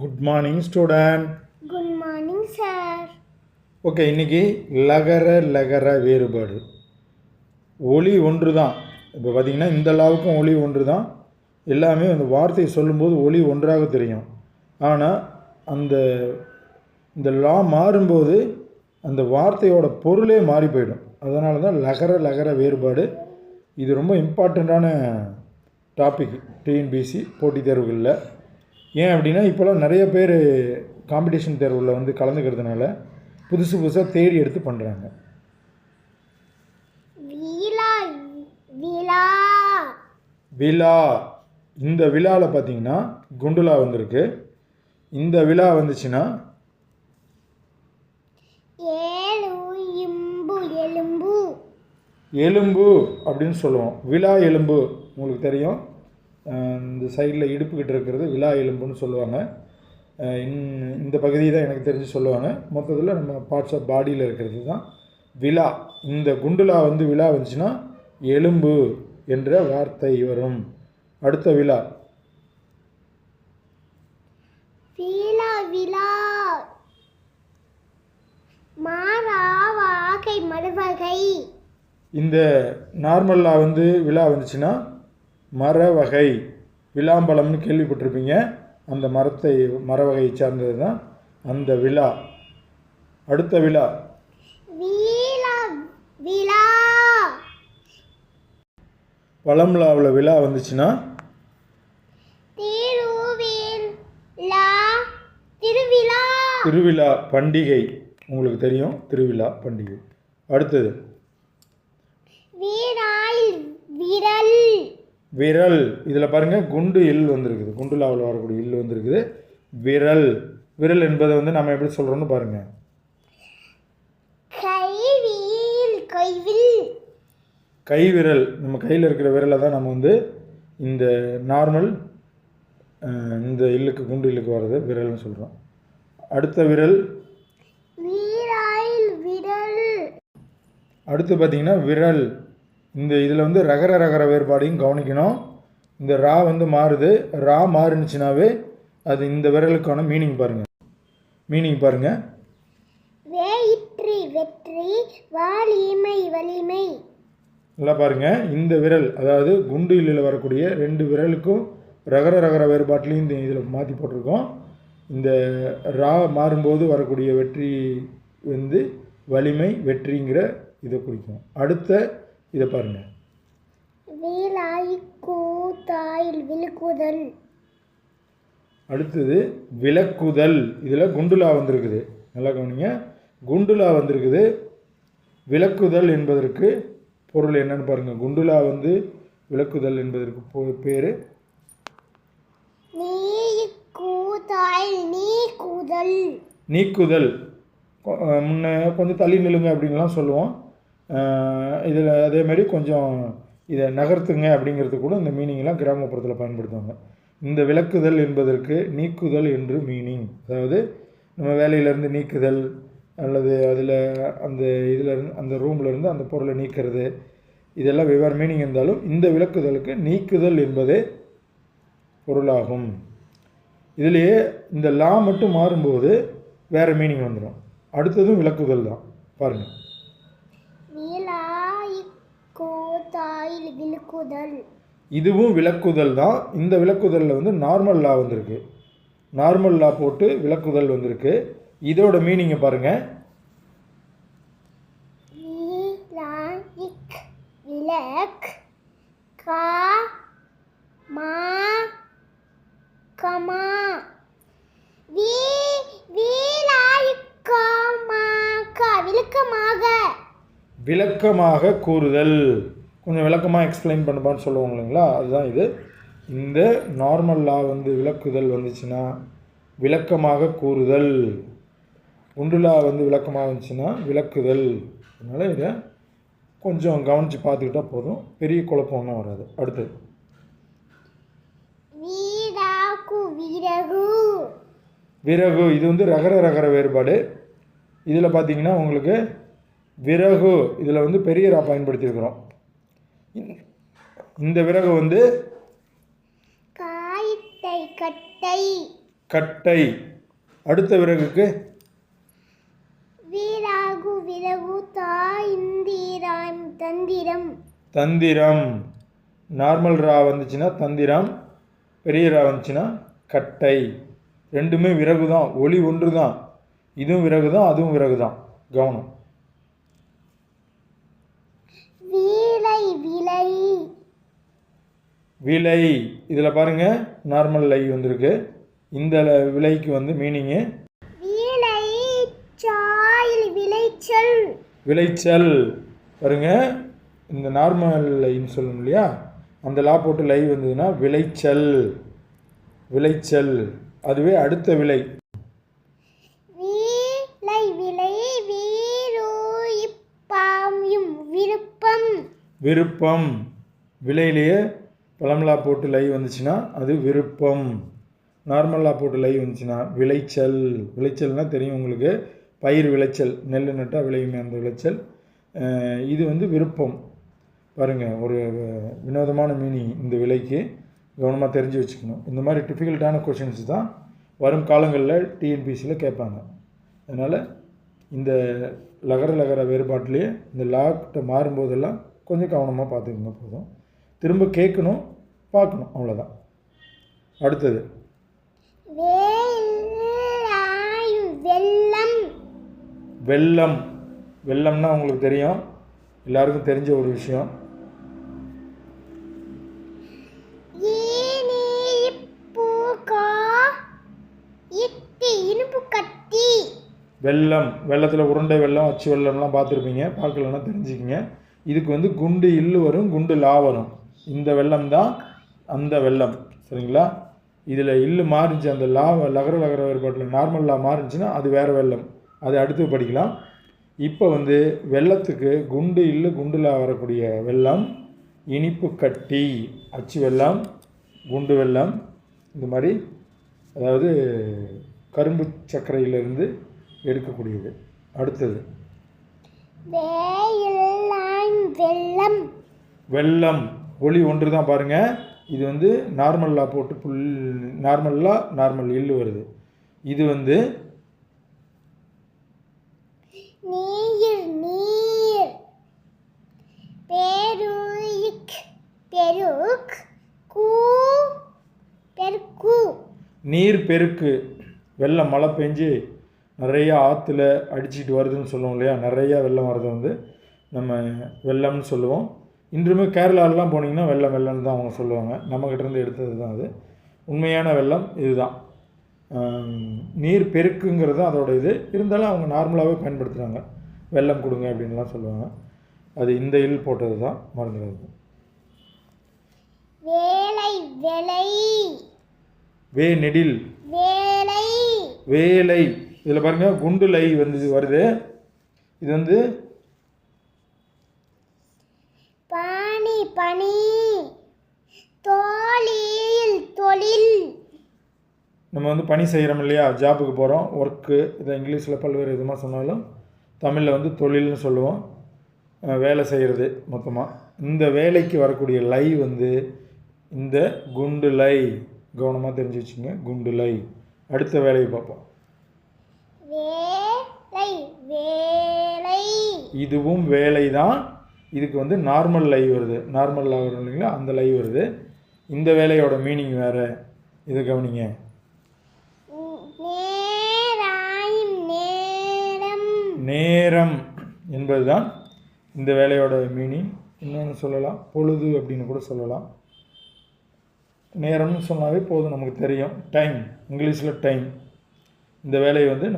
Good morning student good morning sir okay இன்னைக்கு லகர லகர வேறுபாடு. ஒளி ஒன்று தான் இப்போ பார்த்தீங்கன்னா இந்த லாவுக்கும் ஒளி ஒன்று தான் எல்லாமே அந்த வார்த்தையை சொல்லும்போது ஒளி ஒன்றாக தெரியும். ஆனால் அந்த இந்த லா மாறும்போது அந்த வார்த்தையோட பொருளே மாறி போயிடும். அதனால தான் லகர லகர வேறுபாடு. இது ரொம்ப இம்பார்ட்டண்ட்டான டாபிக் டிஎன்பிசி போட்டித் தேர்வுகளில். ஏன் அப்படின்னா இப்போலாம் நிறைய பேர் காம்படிஷன் தேர்வில் வந்து கலந்துக்கிறதுனால புதுசு புதுசாக தேடி எடுத்து பண்ணுறாங்க வீலா விழா. இந்த விழாவில் பார்த்தீங்கன்னா குண்டுலா வந்திருக்கு. இந்த விழா வந்துச்சுன்னா எலும்பு. எலும்பு அப்படின்னு சொல்லுவோம். விழா எலும்பு உங்களுக்கு தெரியும். இந்த சைடில் இடுப்புக்கிட்ட இருக்கிறது விழா எலும்புன்னு சொல்லுவாங்க. இந்- இந்த பகுதி தான் எனக்கு தெரிஞ்சு சொல்லுவாங்க. மொத்தத்தில் நம்ம பார்ட்ஸ் ஆஃப் பாடியில் இருக்கிறது தான் விழா இந்த குண்டுலா வந்து விழா வந்துச்சுன்னா எலும்பு என்ற வார்த்தை வரும். அடுத்த விழா வீலா விழா மாறா வாகை மறுவகை. இந்த நார்மல்லா வந்து விழா வந்துச்சுன்னா மர வகை விளாம்பழம்னு கேள்விப்பட்டிருப்பீங்க. அந்த மரத்தை மர வகையை சார்ந்தது தான் அந்த விழா. அடுத்த விழா. வீலா விழா. பழம்லாவில் விழா வந்துச்சுன்னா? திருவிழா திருவிழா. பண்டிகை. உங்களுக்கு தெரியும் திருவிழா பண்டிகை. அடுத்தது. வீராய் விரல். விரல். இதில் பாருங்கள் குண்டு இல் வந்திருக்குது. குண்டுலாவில் வரக்கூடிய இல் வந்திருக்குது. விரல். விரல் என்பதை வந்து நம்ம எப்படி சொல்கிறோன்னு பாருங்கள் கை விரல் நம்ம கையில் இருக்கிற விரலை தான் நம்ம வந்து இந்த நார்மல் இந்த இல்லுக்கு குண்டு இல்லுக்கு வர்றது விரல்னு சொல்கிறோம் அடுத்த விரல். அடுத்து பார்த்தீங்கன்னா விரல். இந்த இதில் வந்து ரகர ரகர வேறுபாடையும் கவனிக்கணும். இந்த ரா வந்து மாறுது. ரா மாறுனுச்சுனாவே அது இந்த விரலுக்கான மீனிங் பாருங்கள் மீனிங் பாருங்கள் வேயிற்று வெற்றி வலிமை வலிமை. நல்லா பாருங்கள் இந்த விரல் அதாவது குண்டு இல்லில் வரக்கூடிய ரெண்டு விரலுக்கும் ரகர ரகர வேறுபாட்டிலையும் இந்த இதில் மாற்றி போட்டிருக்கோம். இந்த ரா மாறும்போது வரக்கூடிய வெற்றி வந்து வலிமை வெற்றிங்கிற இதை குறிக்கும். அடுத்த இதை பாருங்கள் வேலாய் கூத்தாயில் விழுக்குதல் அடுத்தது விளக்குதல் இதில் குண்டுலா வந்திருக்குது. நல்லா கவனிங்க. குண்டுலா வந்திருக்குது. விளக்குதல் என்பதற்கு பொருள் என்னன்னு பாருங்கள் குண்டுலா வந்து விளக்குதல் என்பதற்கு பேர். நீக்குதல். அஹ் முன்ன கொஞ்சம் தள்ளி நில்லுங்க அப்படின்லாம் சொல்லுவோம். இதில் அதேமாரி கொஞ்சம் இதை நகர்த்துங்க அப்படிங்கிறது கூட இந்த மீனிங்லாம் கிராமப்புறத்தில் பயன்படுத்துவாங்க. இந்த விளக்குதல் என்பதற்கு நீக்குதல் என்று மீனிங் அதாவது நம்ம வேலையிலேருந்து நீக்குதல் அல்லது அதில் அந்த இதில் அந்த ரூமில் இருந்து அந்த பொருளை நீக்கிறது இதெல்லாம் வெவ்வேறு மீனிங் இருந்தாலும் இந்த விளக்குதலுக்கு நீக்குதல் என்பதே பொருளாகும். இதுலேயே இந்த லா மட்டும் மாறும்போது வேறு மீனிங் வந்துடும் அடுத்ததும் விளக்குதல் தான். பாருங்கள் வேலாய் விழுக்குதல் இதுவும் விளக்குதல் தான். இந்த விளக்குதலில் வந்து நார்மல் லா வந்திருக்கு. நார்மல் லா போட்டு விளக்குதல் வந்திருக்கு. இதோட மீனிங்கை பாருங்கள் விளக் கா மா கமா. வீ வீலாயிக்கமாக விளக்கமாக கூறுதல். கொஞ்சம் விளக்கமாக எக்ஸ்பிளைன் பண்ணுப்பான்னு சொல்லுவாங்க இல்லைங்களா? அதுதான் இது. இந்த நார்மல் லா வந்து விளக்குதல் வந்துச்சுன்னா விளக்கமாக கூறுதல். உண்டுலா வந்து விளக்கமாக இருந்துச்சுன்னா விளக்குதல். அதனால் இதை கொஞ்சம் கவனித்து பார்த்துக்கிட்டா போதும். பெரிய குழப்பம் ஒன்றும் வராது. அடுத்தது. விறகு. இது வந்து ரகர ரகர வேறுபாடு. இதில் பார்த்தீங்கன்னா உங்களுக்கு விறகு. இதில் வந்து பெரிய ரா பயன்படுத்தியிருக்கிறோம். இந்த- விறகு வந்து காய்த்தை கட்டை. கட்டை. அடுத்த விறகுக்கு? வீராகு விரகு தா இந்திராம் தந்திரம். தந்திரம். நார்மல் ரா வந்துச்சுன்னா தந்திரம். பெரிய ரா வந்துச்சுன்னா கட்டை. ரெண்டுமே விறகு தான் ஒளி ஒன்று தான் இதுவும் விறகு தான் அதுவும் விறகு தான் கவனம் வீலை விலை விலை இதில் பாருங்கள் நார்மல் லை வந்திருக்கு. இந்த விலைக்கு வந்து மீனிங்கு விளைச்சல் விளைச்சல் பாருங்க இந்த நார்மல் லைன்னு சொல்லணும் இல்லையா? அந்த லா போட்டு லை வந்ததுன்னா விளைச்சல் விளைச்சல் அதுவே அடுத்த விலை. விருப்பம். விருப்பம். விலையிலேயே பழமலா போட்டு லை வந்துச்சுன்னா அது விருப்பம். நார்மலாக போட்டு லை வந்துச்சுன்னா விளைச்சல். விளைச்சல்னா தெரியும் உங்களுக்கு. பயிர் விளைச்சல் நெல் நட்டால் விளையுமே அந்த விளைச்சல். இது வந்து விருப்பம். பாருங்கள் ஒரு வினோதமான மீனிங் இந்த விலைக்கு. கவனமாக தெரிஞ்சு வச்சுக்கணும். இந்த மாதிரி டிஃபிகல்ட்டான கொஷின்ஸ் தான் வரும் காலங்களில் டிஎன்பிசியில் கேட்பாங்க. அதனால் இந்த லகர லகர வேறுபாட்டிலேயே இந்த லாக்கிட்ட மாறும்போதெல்லாம் கொஞ்சம் கவனமாக பார்த்துக்கோங்க போதும். திரும்ப கேட்கணும் பார்க்கணும். அவ்வளோதான் அடுத்தது. வெள்ளம். வெள்ளம். வெள்ளம்னா உங்களுக்கு தெரியும். எல்லாருக்கும் தெரிஞ்ச ஒரு விஷயம். வெள்ளம். வெள்ளத்தில் உருண்டை வெள்ளம் அச்சு வெள்ளம்லாம் பார்த்துருப்பீங்க. பார்க்கலன்னா தெரிஞ்சுக்கிங்க. இதுக்கு வந்து குண்டு இல்லு வரும் குண்டு லா வரும். இந்த வெள்ளம் தான் அந்த வெள்ளம். சரிங்களா? இதில் இல்லு மாறிச்சு அந்த லா லகர லகர வேறுபாட்டில் நார்மல் லா மாறிச்சுன்னா அது வேறு வெள்ளம். அது அடுத்து படிக்கலாம். இப்போ வந்து வெள்ளத்துக்கு குண்டு இல்லு குண்டு லா வரக்கூடிய வெள்ளம் இனிப்பு கட்டி அச்சு வெள்ளம் குண்டு வெள்ளம் இந்த மாதிரி அதாவது கரும்பு சர்க்கரையிலிருந்து எடுக்கக்கூடியது. அடுத்தது. வெள்ளம். வெள்ளம். ஒளி ஒன்று தான் பாருங்கள் இது வந்து நார்மலாக போட்டு புல் நார்மலாக நார்மல் இல்லு வருது. இது வந்து நீர் நீர் பெருக் பெருக் கூ பெருக்கு. நீர் பெருக்கு வெள்ளம் மழை பெஞ்சு நிறைய ஆற்றுல அடிச்சிட்டு வருதுன்னு சொல்லுவோம் இல்லையா? நிறையா வெள்ளம் வருது வந்து. நம்ம வெள்ளம்னு சொல்லுவோம். இன்றுமே கேரளாலலாம் போனீங்கன்னா வெள்ளம் வெள்ளம்னு தான் அவங்க சொல்லுவாங்க. நம்மக்கிட்ட இருந்து எடுத்தது தான் அது. உண்மையான வெள்ளம் இதுதான். நீர் பெருக்குங்கிறது தான் அதோட இது. இருந்தாலும் அவங்க நார்மலாகவே பயன்படுத்துகிறாங்க வெள்ளம் கொடுங்க அப்படின்லாம் சொல்லுவாங்க. அது இந்த இல் போட்டது தான் மறந்துடாது வேலை விலை. வே நெடில். வேலை. வேலை. இதில் பாருங்கள் குண்டு லை வந்து வருது. இது வந்து நம்ம வந்து பணி செய்கிறோம் இல்லையா? ஜாபுக்கு போகிறோம் ஒர்க்கு இதை இங்கிலீஷில் பல்வேறு விதமாக சொன்னாலும் தமிழில் வந்து தொழில்னு சொல்லுவோம். வேலை செய்கிறது மொத்தமாக இந்த வேலைக்கு வரக்கூடிய லை வந்து இந்த குண்டு லை. கவனமாக தெரிஞ்சு வச்சுங்க. குண்டு லை. அடுத்த வேலையை பார்ப்போம். இதுவும் வேலை தான். இதுக்கு வந்து நார்மல் லை வருது. நார்மல் வரும் இல்லைங்களா? அந்த லை வருது. இந்த வேலையோட மீனிங் வேறு. இதை கவனிங்க. நேரம். என்பதுதான் இந்த வேலையோட மீனிங் இன்னொன்று சொல்லலாம் பொழுது அப்படின்னு கூட சொல்லலாம். நேரம்னு சொன்னாவே போதும் நமக்கு தெரியும். டைம் இங்கிலீஷில் டைம் இந்த வேலையை வந்து